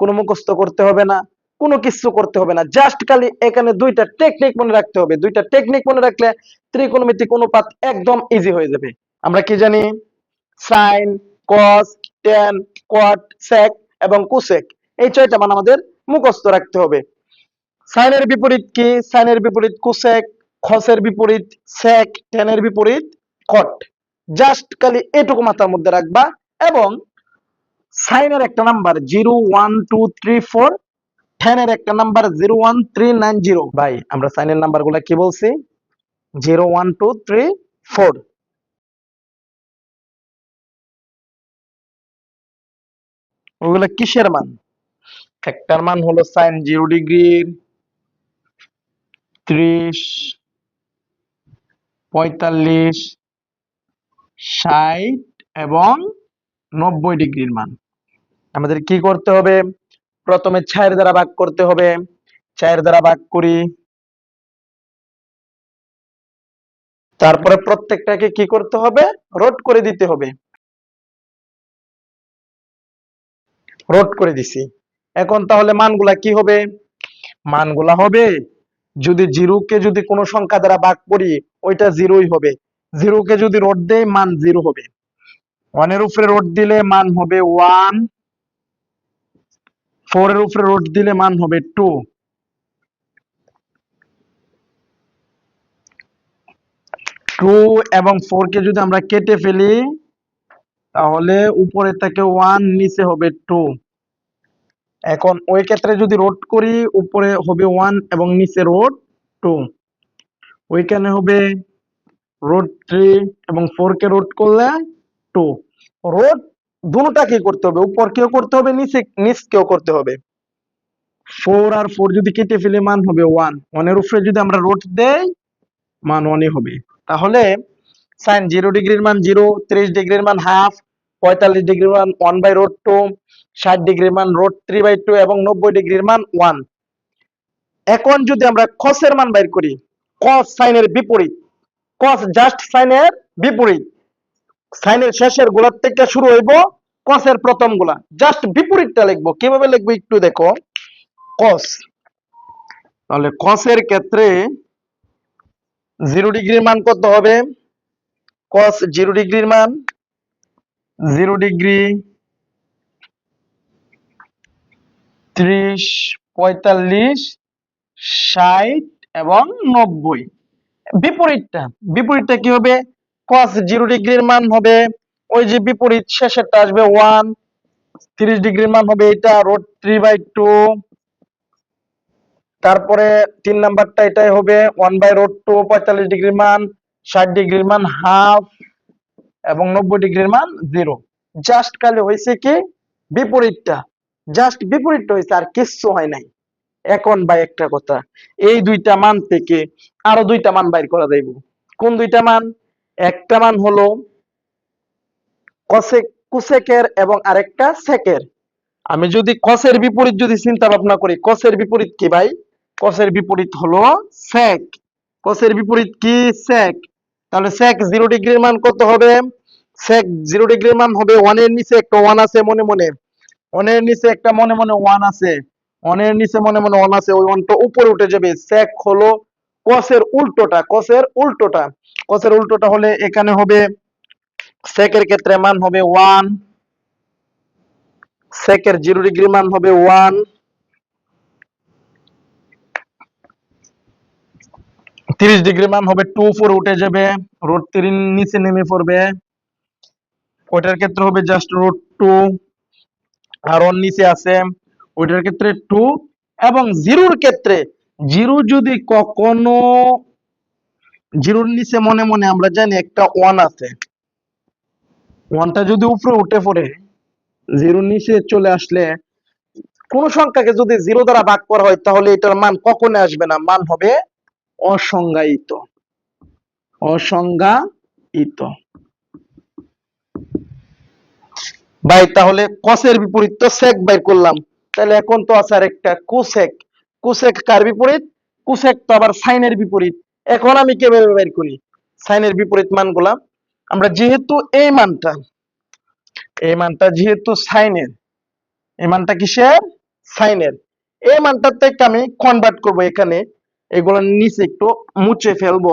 কোনো মুখস্থ করতে হবে না, কোনো কিছু করতে হবে না। জাস্ট খালি এখানে দুইটা টেকনিক মনে রাখতে হবে। দুইটা টেকনিক মনে রাখলে ত্রিকোণমিতিক অনুপাত একদম ইজি হয়ে যাবে। আমরা কি জানি? সাইন কস টেন কোয়াট সেক এবং কুসেক এই ছয়টা মান আমাদের মুখস্থ রাখতে হবে। সাইনের বিপরীত কি? সাইনের বিপরীত কুসেক খসের বিপরীত সেক টেনের বিপরীত কট জাস্ট খালি এটুকু মাথার মধ্যে রাখবা এবং সাইনের একটা number zero one two three four টেনের একটা number zero one three nine zero ভাই, আমরা সাইনের নাম্বারগুলা কি বলছি? Zero one two three four ওগুলা কিসের মান? একটার মান হলো সাইন জিরো ডিগ্রির ত্রিশ, পঁয়তাল্লিশ, ষাট এবং নব্বই ডিগ্রির মান। আমাদের কি করতে হবে? প্রথমে ছায়ের দ্বারা ভাগ করতে হবে। ছায়ের দ্বারা ভাগ করি। তারপরে প্রত্যেকটাকে কি করতে হবে? রোড করে দিতে হবে। রোড করে দিছি। এখন তাহলে মানগুলা কি হবে? মানগুলা হবে যদি জিরোকে যদি কোনো সংখ্যা দ্বারা ভাগ করি, ওইটা জিরোই হবে। জিরোকে যদি রোড দেই, মান জিরো হবে। ওয়ানের উপরে রোড দিলে মান হবে ওয়ান ফোর এর উপরে রোড দিলে মান হবে টু। টু এবং ফোর কে যদি আমরা কেটে ফেলি, তাহলে উপরে থেকে ওয়ান, নিচে হবে টু। এখন ওই ক্ষেত্রে যদি রোড করি, উপরে হবে ওয়ান এবং নিচে রোড টু। ওইখানে হবে রোড থ্রি এবং ফোর কে রোড করলে টু। রোড দুটা কি করতে হবে। উপর কেও করতে হবে, নিচে, নিচ কেও করতে হবে। ফোর আর ফোর যদি কেটে ফেলে, মান হবে ওয়ান ওয়ানের উপরে যদি আমরা রোড দেই, মান ওয়ানই হবে। তাহলে সাইন জিরো ডিগ্রির মান জিরো ত্রিশ ডিগ্রির মান হাফ পঁয়তাল্লিশ ডিগ্রির মান ওয়ান বাই রোড টু ষাট ডিগ্রির মান রোড থ্রি বাই টু এবং নব্বই ডিগ্রির মান ওয়ান এখন যদি আমরা কসের মান বাইর করি কস সাইনের বিপরীত কস জাস্ট সাইনের বিপরীত সাইনের শেষের গোলার থেকে শুরু হইব কসের প্রথম গোলা জাস্ট বিপরীতটা লিখব। কীভাবে লিখব একটু দেখো। কস তাহলে কসের ক্ষেত্রে জিরো ডিগ্রির মান কত হবে? কস জিরো ডিগ্রির মান জিরো ডিগ্রি ত্রিশ, পঁয়তাল্লিশ, ষাট এবং নব্বই। বিপরীতটা। বিপরীতটা কি হবে? cos জিরো ডিগ্রির মান হবে ওই যে বিপরীত শেষেরটা আসবে ওয়ান তিরিশ ডিগ্রির মান হবে এটা রোড থ্রি বাই টু তারপরে তিন নাম্বারটা এটাই হবে ওয়ান বাই রোড টু পঁয়তাল্লিশ ডিগ্রির মান, ষাট ডিগ্রির মান হাফ এবং নব্বই ডিগ্রির মান জিরো জাস্ট খালি হয়েছে কি? বিপরীতটা। জাস্ট বিপরীতটা হয়েছে, আর কিচ্ছু হয় নাই। এখন ভাই একটা কথা, এই দুইটা মান থেকে আরও দুইটা মান বাইর করা যাইব। কোন দুইটা মান? একটা মান হলো কসেক কুসেকের এবং আরেকটা সেকের। আমি যদি কসের বিপরীত যদি চিন্তা ভাবনা করি, কসের বিপরীত কি ভাই? কসের বিপরীত হলো সেক কসের বিপরীত কি? সেক তাহলে সেক জিরো ডিগ্রির মান কত হবে? সেক জিরো ডিগ্রির মান হবে ওয়ানের নিচে একটা ওয়ান আছে মনে মনে। ওয়ানের নিচে একটা মনে মনে ওয়ান আছে। ওয়ানের নিচে মনে মনে ওয়ান আছে, ওই ওয়ানটা উপরে উঠে যাবে। সেক হলো কসের উল্টোটা কসের উল্টোটা। কসের উল্টোটা হলে এখানে হবে সেকের ক্ষেত্রে মান হবে ওয়ান সেকের জিরো ডিগ্রি মান হবে ওয়ান তিরিশ ডিগ্রি মান হবে টু ফোর উঠে যাবে রোড থ্রি নিচে নেমে পড়বে। ওইটার ক্ষেত্রে হবে জাস্ট রোড টু আর ওর নিচে আছে, ওইটার ক্ষেত্রে টু এবং জিরোর ক্ষেত্রে, জিরো যদি কখনো, জিরোর নিচে মনে মনে আমরা জানি একটা ওয়ান আছে। ওয়ানটা যদি উপরে উঠে পড়ে জিরোর নিচে চলে আসলে কোন সংখ্যাকে যদি জিরো দ্বারা ভাগ করা হয়, তাহলে এটার মান কখনো আসবে না। মান হবে অসংজ্ঞায়িত। অসংজ্ঞায়িত। ভাই, তাহলে কসের বিপরীত তো সেক বাইর করলাম। তাহলে এখন তো আছে আরেকটা কুসেক কুসেক কার বিপরীত? কুসেক তো আবার সাইনের বিপরীত। এখন আমি কীভাবে বের করি? সাইনের বিপরীত মান মানগুলা আমরা যেহেতু এই মানটা এই মানটা যেহেতু সাইনের, এই মানটা কিসের? সাইনের। এই মানটার থেকে আমি কনভার্ট করব এখানে এগুলো নিচে একটু মুছে ফেলব।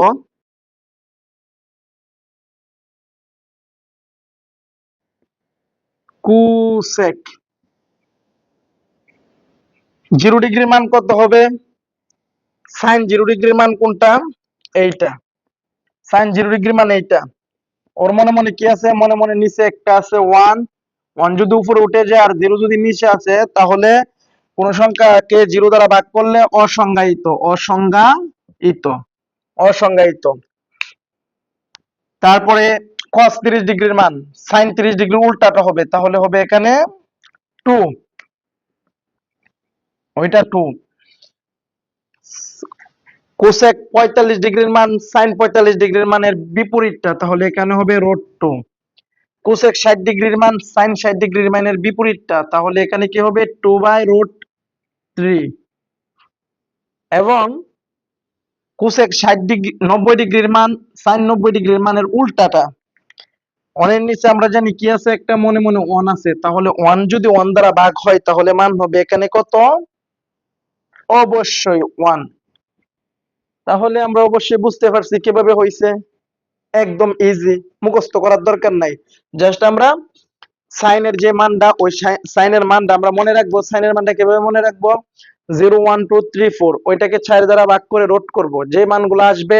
কুসেক। জিরো ডিগ্রির মান কত হবে? সাইন জিরো ডিগ্রির মান কোনটা? এইটা। সাইন জিরো ডিগ্রি মান এইটা। ওর মনে মনে কি আছে? মনে মনে নিচে একটা আছে ওয়ান ওয়ান যদি উপরে উঠে যায় আর জিরো যদি নিচে আছে, তাহলে কোন সংখ্যাকে জিরো দ্বারা ভাগ করলে অসংজ্ঞায়িত অসংজ্ঞায়িত অসংজ্ঞায়িত। তারপরে cos 30 ডিগ্রির মান, sin 30 ডিগ্রির উল্টাটা হবে, তাহলে হবে এখানে 2 ওইটা 2 কোসেক 45 ডিগ্রির মান, সাইন পঁয়তাল্লিশ ডিগ্রির মানের বিপরীতটা, তাহলে এখানে হবে রোড টু। কোসেক 60 ডিগ্রির মান, সাইন ষাট ডিগ্রির মানের বিপরীতটা, তাহলে এখানে কি হবে? Two by root three. এবং কোসেক 60 ডিগ্রি 90 ডিগ্রির মান, সাইন নব্বই ডিগ্রির মানের উল্টাটা। অনের নিচে আমরা জানি কি আছে? একটা মনে মনে ওয়ান আছে। তাহলে ওয়ান যদি ওয়ান দ্বারা ভাগ হয়, তাহলে মান হবে এখানে কত? অবশ্যই ওয়ান তাহলে আমরা অবশ্যই বুঝতে পারছি কীভাবে হয়েছে একদম ইজি মুখস্থ করার দরকার নাই। জাস্ট আমরা সাইনের যে মানটা, ওই সাইনের মানটা আমরা মনে রাখব। সাইনের মানটা কীভাবে মনে রাখব? Zero one two three four ওইটাকে চার দ্বারা ভাগ করে রোড করব। যে মানগুলো আসবে,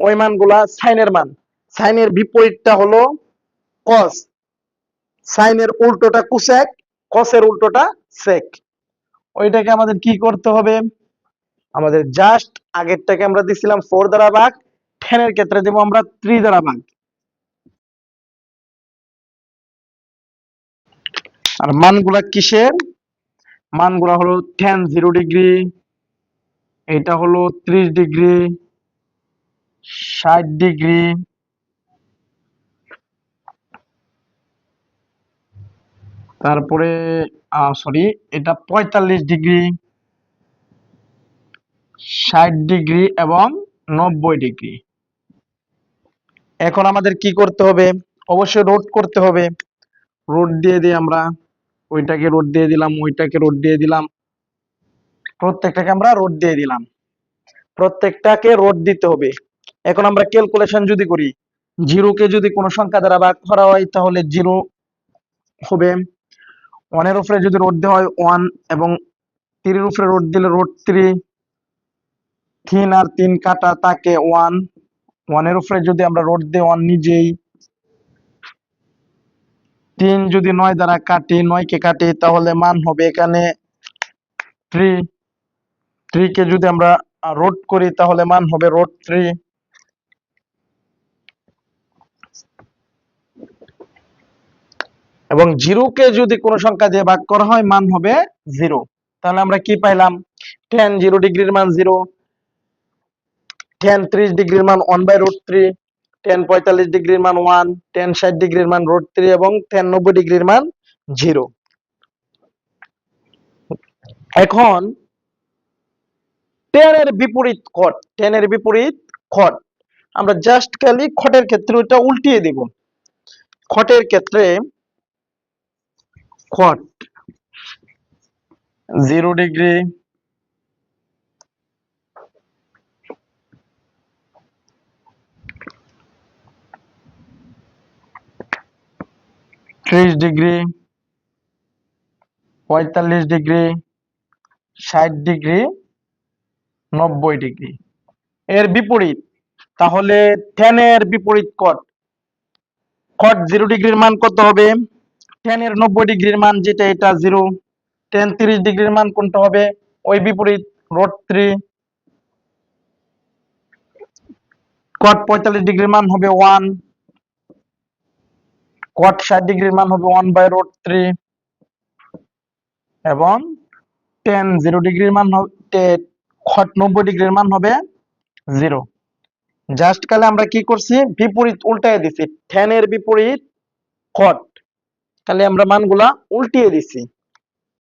ওই মানগুলা সাইনের মান। সাইনের বিপরীতটা হলো কস সাইনের উল্টোটা কুসেক কসের উল্টোটা সেক ওইটাকে আমাদের কি করতে হবে? আমাদের জাস্ট আগেরটাকে আমরা দিছিলাম ফোর দ্বারা ভাগ টেনের ক্ষেত্রে দেবো আমরা থ্রি দ্বারা ভাগ। আর মানগুলা কিসের? মানগুলা হলো টেন জিরো ডিগ্রি এটা হলো ত্রিশ ডিগ্রি ষাট ডিগ্রি তারপরে সরি এটা পঁয়তাল্লিশ ডিগ্রি ষাট ডিগ্রি এবং নব্বই ডিগ্রি। এখন আমাদের কি করতে হবে? অবশ্যই রোড করতে হবে। রোড দিয়ে দিই আমরা। ওইটাকে রোড দিয়ে দিলাম, ওইটাকে রোড দিয়ে দিলাম। প্রত্যেকটাকে আমরা রোড দিয়ে দিলাম। প্রত্যেকটাকে রোড দিতে হবে। এখন আমরা ক্যালকুলেশন যদি করি জিরোকে যদি কোনো সংখ্যা দ্বারা ভাগ করা হয়, তাহলে জিরো হবে। ওয়ানের উপরে যদি রোড দেওয়া হয় ওয়ান এবং থ্রির উপরে রোড দিলে রোড থ্রি তিন আর তিন কাটা তাকে ওয়ান ওয়ানের উপরে যদি আমরা রোড দিই ওয়ান নিজেই। তিন যদি নয় দ্বারা কাটি, নয়কে কাটি, তাহলে মান হবে এখানে থ্রি থ্রিকে যদি আমরা রোড করি, তাহলে মান হবে রোড থ্রি এবং জিরোকে যদি কোনো সংখ্যা দিয়ে ভাগ করা হয়, মান হবে জিরো তাহলে আমরা কি পাইলাম? টেন জিরো ডিগ্রির মান জিরো টেন ত্রিশ ডিগ্রির মান one by root three tan পঁয়তাল্লিশ ডিগ্রির মান ওয়ান টেন ষাট ডিগ্রির মান রুট থ্রি এবং টেন নব্বই ডিগ্রির মান জিরো এখন টেনের বিপরীত খট টেনের বিপরীত খট আমরা জাস্ট খালি খটের ক্ষেত্রে ওইটা উল্টিয়ে দিব। খটের ক্ষেত্রে খট জিরো ডিগ্রি ত্রিশ ডিগ্রি, পঁয়তাল্লিশ ডিগ্রি, ষাট ডিগ্রি, নব্বই ডিগ্রি। এর বিপরীত, তাহলে টেনের বিপরীত কট কট জিরো ডিগ্রির মান কত হবে? টেন এর নব্বই ডিগ্রির মান যেটা এটা জিরো টেন তিরিশ ডিগ্রির মান কোনটা হবে? ওই বিপরীত রোড থ্রি কট পঁয়তাল্লিশ ডিগ্রির মান হবে ওয়ান কট ষাট ডিগ্রির মান হবে ওয়ান বাই রোড থ্রি এবং টেন জিরো ডিগ্রির মান হবে খট নব্বই ডিগ্রির মান হবে জিরো জাস্ট কালে আমরা কি করছি? বিপরীত উল্টায় দিছি টেন এর বিপরীত খট তাহলে আমরা মানগুলা উল্টিয়ে দিছি।